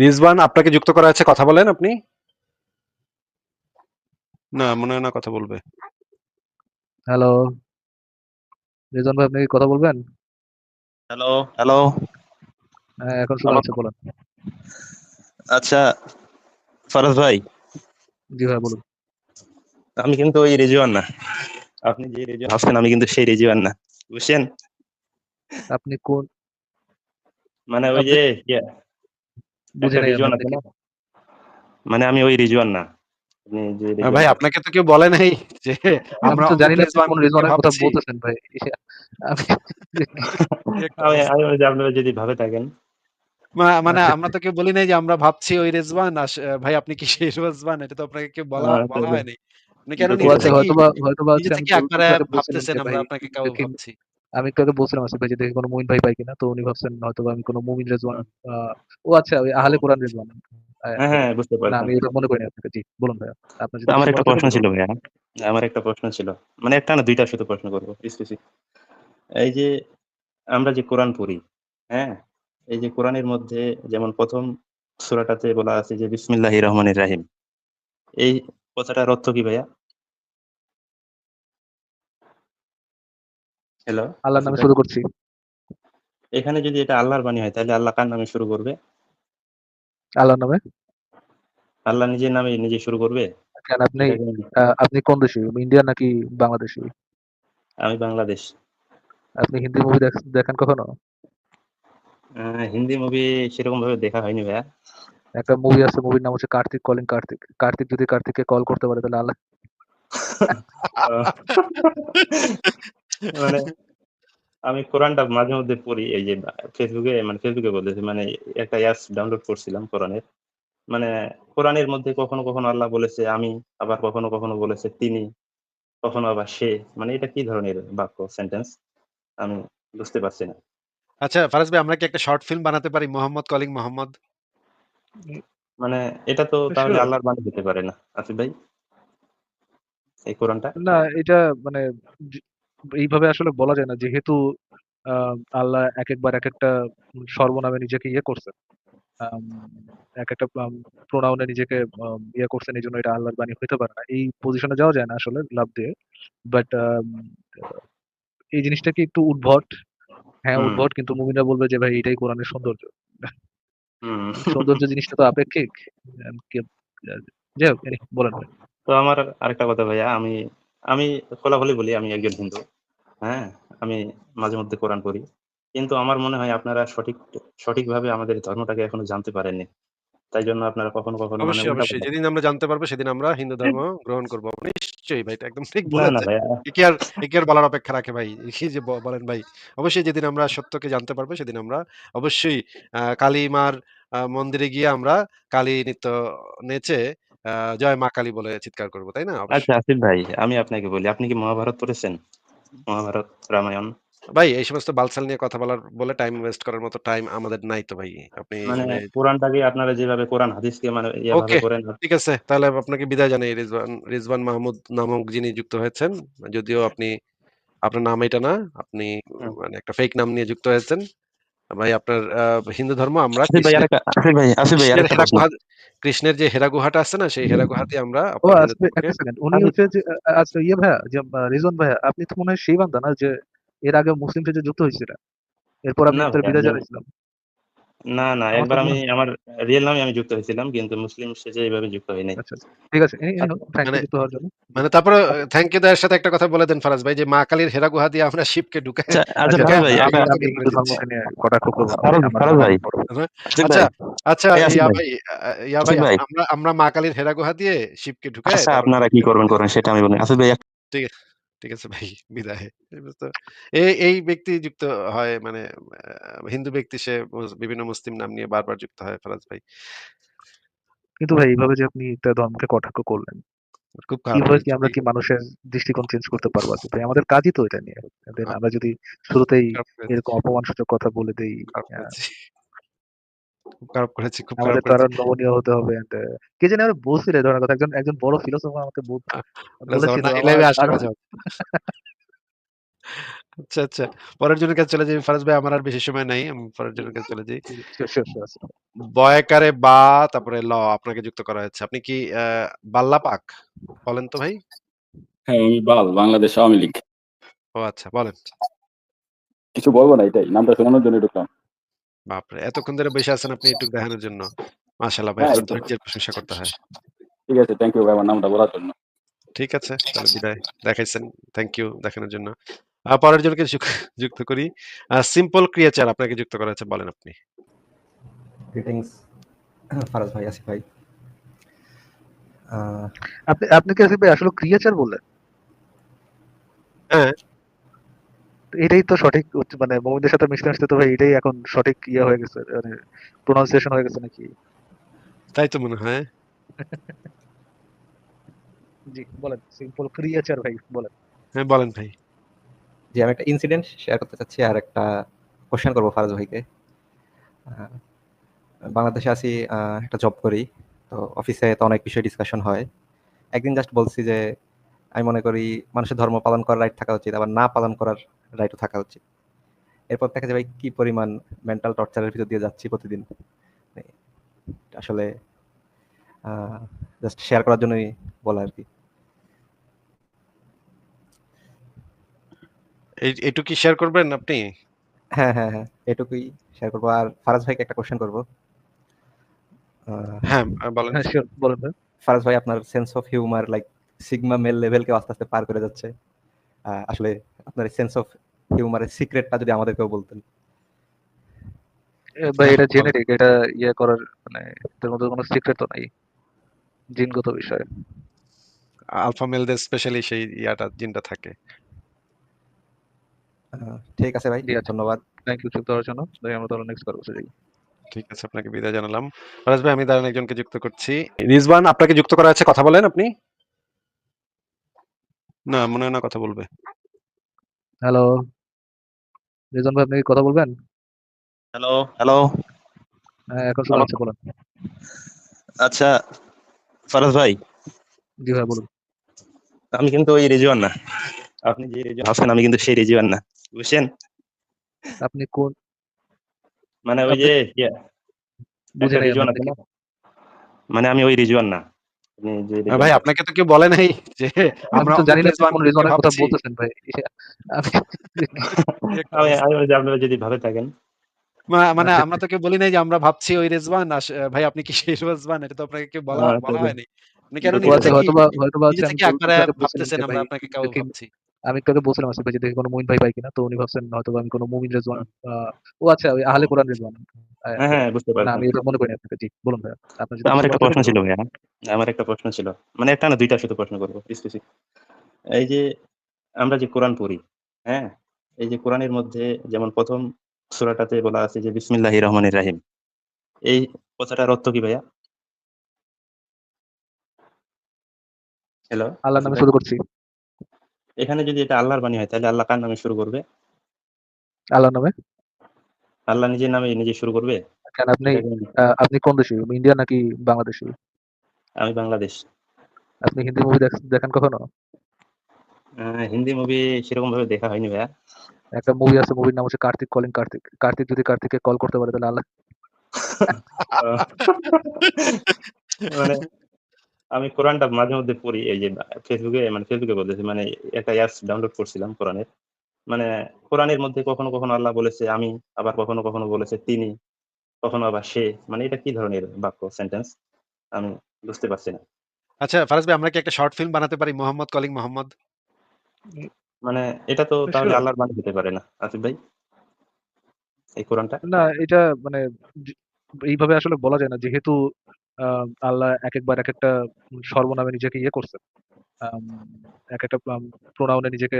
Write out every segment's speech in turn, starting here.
রিজওয়ান আপনাকে যুক্ত করা আছে কথা বলেন আপনি? না, মনে হয় না কথা বলবে। হ্যালো। রিজন ভাই আপনি কি কথা বলবেন? Hello, hello. হ্যাঁ, এখন শোনা। যাচ্ছে বলেন। আচ্ছা, ফারাজ ভাই। জি ভাই বলুন। আমি কিন্তু ওই রিজওয়ান না। আপনি যে রিজওয়ান ভাবছেন আমি কিন্তু সেই রিজওয়ান না। বুঝছেন? আপনি কোন মানে ওই যে মানে আমি ওই রিজওয়ান না। ভাই আপনাকে তো কেউ বলে নাই যে আমরা তো জানি না কোন রিজওয়ানের কথা বলতেছেন ভাই। আমি আমি আপনারা যদি ভাবে থাকেন। মানে আমরা। তো কেউ বলি নাই যে আমরা ভাবছি ওই রেজওয়ান ভাই আপনি কি সেই রেজওয়ান? এটা তো আপনাকে কেউ বলা বলা হয় নাই। আপনি কেন নিজে থেকে ভাবতেছেন আমরা ভাই আপনাকে কাউকে দেখি ভাবছি। আমি একটু আগে বলছিলাম আসিফ ভাই যে দেখি কোন মুমিন ভাই পাই কিনা। তো উনি ভাবছেন হয়তোবা আমি কোনো মুমিন রেজওয়ান। ও আচ্ছা ওই আহলে কোরআন রেজওয়ান। হ্যাঁ, হ্যাঁ বুঝতে পারলাম আমি এটা মনে করিনি আপনাকে। জি, বলুন ভাইয়া। আপনার যদি আমার একটা প্রশ্ন ছিল। ভাইয়া। আমার একটা প্রশ্ন ছিল। মানে একটা না ২ টা শুধু প্রশ্ন করব স্পেসিফিক। এই যে আমরা যে কোরআন পড়ি, হ্যাঁ? এই যে কোরআনের মধ্যে যেমন প্রথম সূরাটাতে বলা আছে যে বিসমিল্লাহির রহমানির রাহিম। এই কথাটার অর্থ কি ভাইয়া? হ্যালো, আল্লাহর নামে শুরু করছি। এখানে যদি এটা আল্লাহর বাণী হয় তাহলে আল্লাহ কার নামে শুরু করবে? আল্লাহর নামে? আল্লাহ নিজের নামে নিজে শুরু করবে? কেন আপনি আপনি কোন দেশী? ইন্ডিয়া নাকি বাংলাদেশী? আমি বাংলাদেশ। আপনি হিন্দি মুভি দেখেন কখনো? হিন্দি মুভি সেরকম ভাবে দেখা হয়নি ভাইয়া। একটা মুভি আছে মুভির নাম হচ্ছে 'কার্তিক কলিং কার্তিক'। কার্তিক যদি কার্তিককে কল করতে পারে তাহলে আল্লাহ মানে আমি কোরআনটা মাঝে মধ্যে পড়ি এই যে ফেসবুকে মানে ফেসবুকে বলতেছি মানে একটা অ্যাপস ডাউনলোড করছিলাম কোরআনের। মানে কোরআনের মধ্যে কখনো, কখনো আল্লাহ বলেছে আমি, আবার কখনো, কখনো বলেছে তিনি, কখনো আবার সে। মানে এটা কি ধরনের বাক্য সেন্টেন্স? আমি বুঝতে পারছি না। আচ্ছা ফারাজ ভাই আমরা কি একটা শর্ট ফিল্ম বানাতে পারি মোহাম্মদ কলিং মোহাম্মদ? মানে এটা তো তাহলে আল্লাহর বাণী হতে পারে না। আসিফ ভাই? এই কোরআনটা? না এটা মানে এইভাবে আসলে বলা যায় না। যেহেতু আ আল্লাহ এক একবার এক একটা সর্বনামে নিজেকে ইয়ে করছেন। আম একেকটা আম প্রোনাউন এ নিজেকে আম ইয়ে করছেন এজন্য এটা আল্লাহর বাণী হইতে পারে না। এই পজিশনে যাওয়া যায় না আসলে লাফ দিয়ে। বাট আম এই জিনিসটা কি একটু উদ্ভট? হ্যাঁ, হুম, উদ্ভট কিন্তু মুমিনরা বলবে যে ভাই এটাই কোরআনের সৌন্দর্য। হুম। সৌন্দর্য জিনিসটা তো আপেক্ষিক। যাই হোক এনি বলেন ভাই। তো আমার আরেকটা কথা ভাইয়া আমি আমি খোলাখুলি বলি আমি একজন হিন্দু। হ্যাঁ? আমি মাঝে মধ্যে কোরআন পড়ি। কিন্তু আমার মনে হয় আপনারা সঠিক সঠিকভাবে আমাদের ধর্মটাকে এখনও জানতে পারেননি। তাই জন্য আপনারা কখনো, কখনো মানে অবশ্যই, অবশ্যই। যেদিন আমরা জানতে পারব সেদিন আমরা হিন্দু ধর্ম গ্রহণ করব। নিশ্চয়ই ভাই একদম ঠিক বলেছেন। কি আর কি আর বলার অপেক্ষা রাখে ভাই? এই যে বলেন ভাই। অবশ্যই যেদিন আমরা সত্যকে জানতে পারব সেদিন আমরা অবশ্যই কালীমার মন্দিরে গিয়ে আমরা কালী নৃত্য নেচে আ জয় মা কালী বলে চিৎকার করব। তাই না? আচ্ছা অবশ্যই। আসিফ ভাই আমি আপনাকে বলি, আপনি কি মহাভারত পড়েছেন? মহাভারত, রামায়ণ? ভাই এই সমস্ত বালছাল নিয়ে কথা বলার বলে টাইম ওয়েস্ট করার মতো টাইম আমাদের নাই তো ভাই। আপনি মানে মানে কোরআনটাকে আপনারা যেভাবে কোরআন হাদিসকে মানে ইয়েভাবে ওকে, পড়েন ঠিক আছে। তাহলে আপনাকে বিদায় জানাই রিজওয়ান রিজওয়ান মাহমুদ নামক যিনি যুক্ত হয়েছেন। যদিও আপনি আপনার নাম এটা না। আপনি হুম। মানে একটা ফেক নাম নিয়ে যুক্ত হয়েছেন। ভাই আপনার আ হিন্দু ধর্ম আমরা আসিফ ভাই আরেকটা আসিফ ভাই আসিফ ভাই আরেকটা প্রশ্ন। কৃষ্ণের যে হেরা গুহাটা আছে না সেই হেরা গুহা দিয়ে আমরা একটা সেকেন্ড। উনি হচ্ছে যে আচ্ছা ইয়ে ভাইয়া যে রিজন ভাইয়া আপনি তো মনে হয় সেই বান্দা না যে এর আগে মুসলিম সেজে যুক্ত হয়েছিল এরপর আপনি বিদায় জানিয়েছিলাম জানাইছিলাম। না, না একবার আমি আমার রিয়েল নামে আমি যুক্ত হয়েছিলাম কিন্তু মুসলিম সেজে এভাবে যুক্ত হই নাই। আচ্ছা, আচ্ছা। ঠিক আছে। ইউ মানে। মানে তারপরে থ্যাংক ইউ দেওয়ার সাথে একটা কথা বলে দেন ফারাজ ভাই যে মা কালীর হেরা গুহা দিয়ে আমরা শিবকে ঢুকায় আচ্ছা, আচ্ছা আচ্ছা ভাই ভাই। ফারাজ আচ্ছা, আচ্ছা ইয়া ভাই, ভাই ইয়া ভাই আমরা আমরা মা কালীর হেরা গুহা দিয়ে শিবকে ঢুকায় আচ্ছা আপনারা কি করবেন করেন সেটা আমি বলি। আসিফ ভাই ঠিক আছে, ঠিক আছে ভাই বিদায়। এই এই এই ব্যক্তি যুক্ত হয় মানে হিন্দু ব্যক্তি সে বিভিন্ন মুসলিম নাম নিয়ে বারবার যুক্ত হয় ফারাজ ভাই। কিন্তু ভাই এইভাবে যে আপনি একটা ধর্মকে কটাক্ষ করলেন, খুব খারাপ কি আমরা কি মানুষের দৃষ্টিকোণ চেঞ্জ করতে পারব ভাই? আমাদের কাজই তো এটা নিয়ে। আমরা যদি শুরুতেই এরকম অপমানসূচক কথা বলে দেই। খুব খারাপ করেছি, খুব খারাপ করেছি। নমনীয় হতে হবে এন্ড কে জানি বলছিল কথা। একজন একজন বড় ফিলোসোফার আমাকে বলেছিল। আচ্ছা, আচ্ছা। পরের জনের কাছে চলে যাই। ফারাজ ভাই আমার আর বেশি সময় নাই। আমি পরের জনের কাছে চলে যাই। বয়াকারে বা তারপরে ল আপনাকে যুক্ত করা হয়েছে। আপনি কি বাল্লা পাক? বলেন তো ভাই? হ্যাঁ, আমি বাল বাংলাদেশ আওয়ামী লীগ। ও আচ্ছা বলেন। কিছু বলব না এটাই। নামটা শোনানোর জন্য ঢুকলাম। বাপরে! এতক্ষণ ধরে বইসা আছেন আপনি একটু দেখানোর জন্য। মাশাআল্লাহ ভাই হ্যাঁ, আপনার ধৈর্যের প্রশংসা করতে হয়। ঠিক আছে, থ্যাংক ইউ ভাই আমার নামটা বলার জন্য। ঠিক আছে, তাহলে বিদায়। দেখাইছেন। থ্যাংক ইউ দেখানোর জন্য। পরের জনকে যুক্ত করি। সিম্পল ক্রিয়েচার আপনাকে যুক্ত করা হয়েছে। বলেন আপনি। গ্রিটিংস ফারাজ ভাই, আসিফ ভাই। আপনি আপনি কি আসিফ ভাই আসলে ক্রিয়েচার বললেন? হ্যাঁ। এটাই তো সঠিক মানে মুমিনদের সাথে মিশতে, মিশতে তো ভাই এটাই এখন সঠিক ইয়ে হয়ে গেছে। মানে প্রনাউন্সিয়েশন হয়ে গেছে নাকি? তাই তো মনে হয়। জি, বলেন। সিম্পল ক্রিয়েচার ভাই বলেন। হ্যাঁ, বলেন ভাই। জি, আমি একটা ইনসিডেন্ট শেয়ার করতে চাচ্ছি আর একটা কোয়েশ্চেন করব ফারাজ ভাইকে। বাংলাদেশে আছি আ একটা জব করি। তো অফিসে তো অনেক বিষয় ডিসকাশন হয়। একদিন জাস্ট বলছি যে আমি মনে করি মানুষের ধর্ম পালন করার রাইট থাকা উচিত। আবার না পালন করার রাইটও থাকা উচিত। এরপর দেখা ভাই কি পরিমাণ মেন্টাল টর্চারের ভিতর দিয়ে যাচ্ছি প্রতিদিন। মানে আসলে জাস্ট শেয়ার করার জন্যই বলা। এই এটুকুই শেয়ার করবেন আপনি? হ্যাঁ, হ্যাঁ, হ্যাঁ। এটুকুই শেয়ার করব। আর ফারাজ ভাইকে একটা কোয়েশ্চেন করব। হ্যাঁ, বলেন। হ্যাঁ, শিওর বলেন। ফারাজ ভাই আপনার sense of humour like sigma male লেভেলকেও আস্তে, আস্তে পার করে যাচ্ছে। আসলে আপনার সেন্স অফ হিউমার এর সিক্রেটটা যদি আমাদেরকেও বলতেন। ভাই এটা জেনেটিক এটা ইয়ে করার মানে এটার মধ্যে কোনো সিক্রেট তো নাই। জিনগত বিষয়। আলফা মেলদের স্পেশালি সেই ইয়াটা জিনটা থাকে। ঠিক আছে ভাই। ধন্যবাদ। থ্যাংক ইউ যুক্ত হওয়ার জন্য। ভাই আমরা তাহলে নেক্সট পর্বে যাই। ঠিক আছে, আপনাকে বিদায় জানালাম। ফারাজ ভাই আমি দাঁড়ান একজনকে যুক্ত করছি। রিজওয়ান আপনাকে যুক্ত করা আছে। কথা বলেন আপনি। না, মনে হয় না কথা বলবে। হ্যালো। রিজন ভাই আপনি কি কথা বলবেন? Hello, hello. হ্যাঁ, এখন শোনা। যাচ্ছে বলেন। আচ্ছা, ফারাজ ভাই। জি ভাই বলুন। আমি কিন্তু ওই রিজওয়ান না। আপনি যে রিজওয়ান আছেন আমি কিন্তু সেই রিজওয়ান না। বুঝছেন? আপনি কোন মানে ওই যে বুঝে একটা নাই রিজওয়ান আছে না? মানে আমি ওই রিজওয়ান না। ভাই আপনাকে তো কেউ বলে নাই যে আমরা তো জানি না কোন কে রিজনের কথা বলতেছেন ভাই। আপনারা যদি ভাবে থাকেন। মানে আমরা তো কেউ বলি নাই যে আমরা ভাবছি ওই রেজওয়ান আস ভাই আপনি কি সেই রেজওয়ান? এটা তো আপনাকে কেউ বলা আচ্ছা, বলা। হয়নি। আপনি কেন নিজে থেকে বলছিলাম ভাবতেছেন আমরা আপনাকে কাউ ভাবছি। আমি আগে বলছিলাম আসিফ ভাই যে দেখি কোনো মুমিন ভাই পাই কিনা। তো উনি ভাবছেন হয়তোবা আমি কোনো মুমিন রেজওয়ান। ও আচ্ছা ওই আহলে কোরআন রেজওয়ান। হ্যাঁ, হ্যাঁ বুঝতে না আমি এটা মনে করিনি আপনাকে। জি, বলুন ভাইয়া। আপনার যদি আমার একটা প্রশ্ন ছিল। ভাইয়া। আমার একটা প্রশ্ন ছিল। মানে একটা না ২ টা শুধু প্রশ্ন করব স্পেসিফিক। এই যে আমরা যে কোরআন পড়ি, হ্যাঁ? এই যে কোরআনের মধ্যে যেমন প্রথম সূরাটাতে বলা আছে যে বিসমিল্লাহির রহমানির রাহিম। এই কথাটার অর্থ কি ভাইয়া? হ্যালো, আল্লাহর নামে শুরু করছি। এখানে যদি এটা আল্লাহর বাণী হয় তাহলে আল্লাহ কার নামে শুরু করবে? আল্লাহর নামে? আল্লাহ নিজের নামে নিজে শুরু করবে? কেন আপনি আপনি কোন দেশী? ইন্ডিয়া নাকি বাংলাদেশী? আমি বাংলাদেশ। আপনি হিন্দি মুভি দেখেন কখনো? হিন্দি মুভি সেরকম ভাবে দেখা হয়নি ভাইয়া। একটা মুভি আছে মুভির নাম হচ্ছে 'কার্তিক কলিং কার্তিক'। কার্তিক যদি কার্তিককে কল করতে পারে তাহলে আল্লাহ মানে আমি কোরআনটা মাঝে মধ্যে পড়ি এই যে ফেসবুকে মানে ফেসবুকে বলতেছি মানে একটা অ্যাপস ডাউনলোড করছিলাম কোরআনের। মানে কোরআনের মধ্যে কখনো, কখনো আল্লাহ বলেছে আমি, আবার কখনো, কখনো বলেছে তিনি, কখনো আবার সে। মানে এটা কি ধরনের বাক্য সেন্টেন্স? আমি বুঝতে পারছি না। আচ্ছা ফারাজ ভাই আমরা কি একটা শর্ট ফিল্ম বানাতে পারি মোহাম্মদ কলিং মোহাম্মদ? মানে এটা তো তাহলে আল্লাহর বাণী হতে পারে না। আসিফ ভাই? এই কোরআনটা? না এটা মানে এইভাবে আসলে বলা যায় না। যেহেতু আ আল্লাহ একেকবার একেকটা সর্বনামে নিজেকে ইয়ে করছেন। আম একেকটা আম প্রোনাউন এ নিজেকে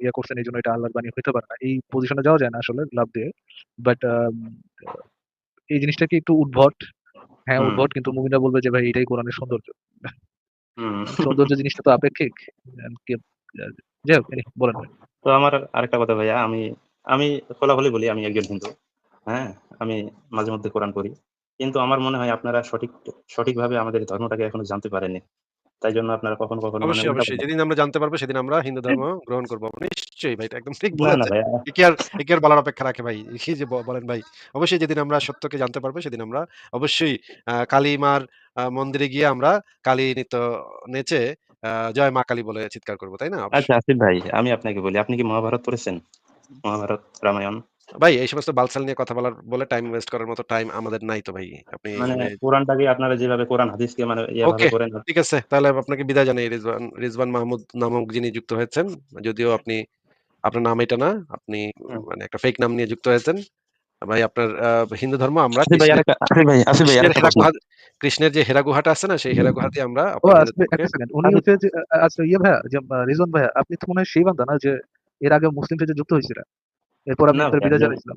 ইয়ে করছেন এইজন্য এটা আল্লাহর বাণী হইতে পারে না। এই পজিশনে যাওয়া যায় না আসলে লাফ দিয়ে। বাট আম এই জিনিসটা কি একটু উদ্ভট? হ্যাঁ, হুম। উদ্ভট কিন্তু মুমিনরা বলবে যে ভাই এটাই কোরআনের সৌন্দর্য। হুম। সৌন্দর্য জিনিসটা তো আপেক্ষিক। আ কে আ যাই হোক এনি বলেন ভাই। তো আমার আরেকটা কথা ভাইয়া আমি আমি খোলাখুলি বলি আমি একজন হিন্দু। হ্যাঁ? আমি মাঝে মধ্যে কোরআন পড়ি। কিন্তু আমার মনে হয় আপনারা সঠিক সঠিকভাবে আমাদের ধর্মটাকে এখনও জানতে পারেননি। তাই জন্য আপনারা কখনো কখনো অবশ্যই, অবশ্যই। যেদিন আমরা জানতে পারব সেদিন আমরা হিন্দু ধর্ম গ্রহণ করব। নিশ্চয়ই ভাই, একদম ঠিক বলেছেন। কি আর কি আর বলার অপেক্ষা রাখে ভাই? এই যে বলেন ভাই। অবশ্যই যেদিন আমরা সত্যকে জানতে পারব সেদিন আমরা অবশ্যই আ কালী মার মন্দিরে গিয়ে আমরা কালী নৃত্য নেচে জয় মা কালী বলে চিৎকার করব। তাই না? আচ্ছা আসিফ ভাই, আমি আপনাকে বলি, আপনি কি মহাভারত পড়েছেন? মহাভারত, রামায়ণ? ভাই এই সমস্ত বালছাল নিয়ে কথা বলার বলে টাইম ওয়েস্ট করার মতো টাইম আমাদের নাই তো ভাই। আপনি মানে মানে কোরআনটাকে আপনারা যেভাবে কোরআন হাদিসকে মানে ইয়েভাবে ওকে, করেন ঠিক আছে। তাহলে আপনাকে বিদায় জানাই রিজওয়ান রিজওয়ান মাহমুদ নামক যিনি যুক্ত হয়েছেন। যদিও আপনি আপনার নাম এটা না। আপনি মানে একটা ফেক নাম নিয়ে যুক্ত হয়েছেন। ভাই আপনার হিন্দু ধর্ম আমরা ভাই কৃষ্ণের ভাই ভাই যে হেরা গুহাটা আছে না সেই হেরা গুহা দিয়ে আমরা ও আসবে হিন্দু সেকেন্ড। উনি হচ্ছে যে আচ্ছা ইয়ে ভাইয়া রিজওয়ান ভাইয়া আপনি তো মনে হয় সেই বান্দা না যে এর আগে মুসলিম সাথে যুক্ত হয়েছিলেন। এরপর আপনি না আপনার ভাইয়া, বিদায় না।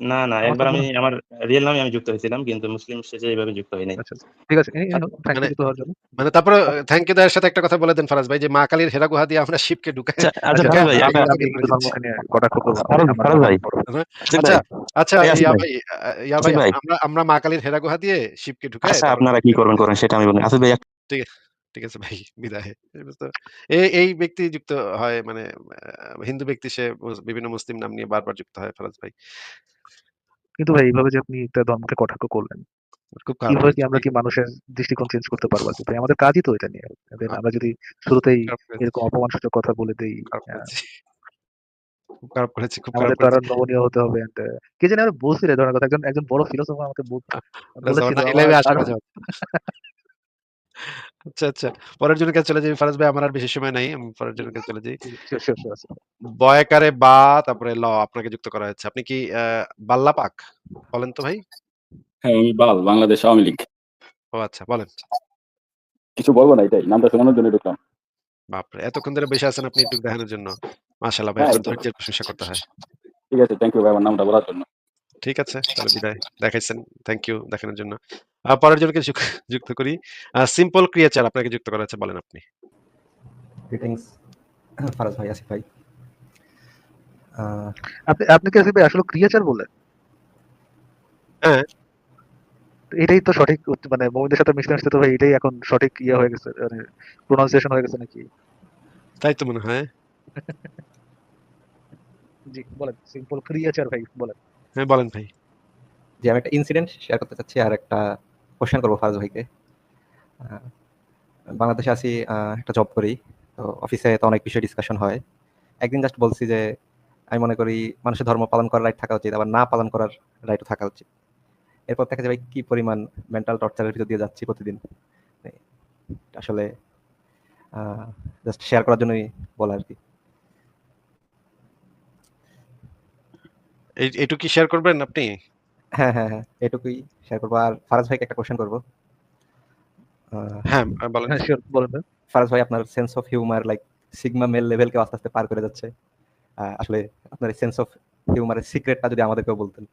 না, না। একবার আমি আমার রিয়াল নামে আমি যুক্ত হয়েছিলাম কিন্তু মুসলিম সেজে এইভাবে যুক্ত হই নাই। আচ্ছা, আচ্ছা। ঠিক আছে। থ্যাংক মানে ইউ যুক্ত হওয়ার জন্য। মানে তারপরে থ্যাংক ইউ দেওয়ার সাথে একটা কথা বলে দেন ফারাজ ভাই যে মা কালীর হেরা গুহা দিয়ে আমরা শিবকে ঢুকাই আচ্ছা, আচ্ছা আচ্ছা, ভাই আমি আমি। ফারাজ ভাই, আচ্ছা, আচ্ছা ইয়া ভাই, ভাই ইয়া ভাই আমরা আমরা মা কালীর হেরা গুহা দিয়ে শিবকে ঢুকাই আচ্ছা আপনারা কি করবেন করেন সেটা আমি বলি। আসিফ ভাই ঠিক ঠিক আছে ভাই বিদায়। এই এই ব্যক্তি যুক্ত হয় মানে হিন্দু ব্যক্তি সে বিভিন্ন মুসলিম নাম নিয়ে বারবার যুক্ত হয় ফরাজ ভাই। কিন্তু ভাই এইভাবে যে আপনি একটা ধর্মকে কটাক্ষ করলেন। খুব কীভাবে কি আমরা কি মানুষের দৃষ্টিকোণ চেঞ্জ করতে পারব ভাই? আমাদের কাজই তো এটা নিয়ে। আমরা যদি শুরুতেই এরকম অপমানসূচক কথা বলে দেই খুব খারাপ করেছি, খুব খারাপ আমাদের তো নমনীয় হতে হবে কে জানি আরও বলছিল এই ধরনের কথা। একজন একজন বড় ফিলোসোফার আমাকে বলেছিল আচ্ছা, আচ্ছা। পরের জনের কাছে চলে যাই ফারাজ ভাই আমার আর বেশি সময় নাই। আমি পরের জনের কাছে চলে যাই। বয়াকারে বা তারপরে ল আপনাকে যুক্ত করা হয়েছে। আপনি কি বাল্লা পাক? বলেন তো ভাই? হ্যাঁ, আমি বাল বাংলাদেশ আওয়ামী লীগ। ও আচ্ছা বলেন। কিছু বলব না এটাই। নামটা শোনানোর জন্য ঢুকলাম। বাপরে! এতক্ষণ ধরে বসে আছেন আপনি একটু দেখানোর জন্য। মাশাআল্লাহ ভাই হ্যাঁ, আপনার ধৈর্যের প্রশংসা করতে হয়। ঠিক আছে, থ্যাংক ইউ ভাই আমার নামটা বলার জন্য। ঠিক আছে, তাহলে বিদায়। দেখাইছেন। থ্যাংক ইউ দেখানোর জন্য। পরের জনকে যুক্ত করি। সিম্পল ক্রিয়েচার আপনাকে যুক্ত করা হয়েছে বলেন আপনি। গ্রিটিংস ফারাজ ভাই, আসিফ ভাই। আপনি আপনি কি আসলে ভাই আসলে ক্রিয়েচার বললেন? হ্যাঁ। এটাই তো সঠিক মানে মোমিনদের সাথে মিশতে, মিশতে তো ভাই এটাই এখন সঠিক ইয়ে হয়ে গেছে। মানে প্রোনাউন্সিয়েশন হয়ে গেছে নাকি? তাই তো মনে হয়। জি, বলেন। সিম্পল ক্রিয়েচার ভাই বলেন। হ্যাঁ, বলেন ভাই। জি, আমি একটা ইনসিডেন্ট শেয়ার করতে চাচ্ছি আর একটা কোয়েশ্চেন করব ফারাজ ভাইকে। বাংলাদেশে আছি একটা জব করি। তো অফিসে তো অনেক বিষয় ডিসকাশন হয়। একদিন জাস্ট বলছি যে আমি মনে করি মানুষের ধর্ম পালন করার রাইট থাকা উচিত। আবার না পালন করার রাইটও থাকা উচিত। এরপর দেখা ভাই কি পরিমাণ মেন্টাল টর্চারের ভিতর দিয়ে যাচ্ছি প্রতিদিন। আসলে জাস্ট শেয়ার করার জন্যই বলা আরকি। এই এইটুকু কি শেয়ার করবেন আপনি? হ্যাঁ, হ্যাঁ, হ্যাঁ। এটুকুই শেয়ার করব। আর ফারাজ ভাইকে একটা কোয়েশ্চেন করব। হ্যাঁ, বলেন। হ্যাঁ, শিওর বলেন ফারাজ ভাই আপনার sense of humour like sigma male লেভেলকেও আস্তে, আস্তে পার করে যাচ্ছে। আসলে আপনার সেন্স অফ হিউমার এর সিক্রেটটা যদি আমাদেরকেও বলতেন।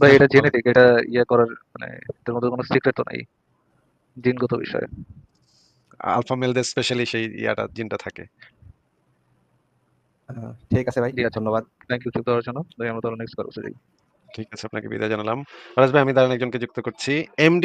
ভাই এটা জেনেটিক এটা ইয়ে করার মানে এটার মধ্যে কোনো সিক্রেট তো নাই। জিনগত বিষয়। আলফা মেলদের স্পেশালি সেই ইয়াটা জিনটা থাকে। ঠিক আছে ভাই। ধন্যবাদ। থ্যাংক ইউ যুক্ত হওয়ার জন্য। ভাই আমরা তাহলে নেক্সট কারও কাছে যাই। ঠিক আছে আপনাকে বিদায় জানালাম। ফারাজ ভাই আমি দাঁড়ান একজনকে যুক্ত করছি। এমডি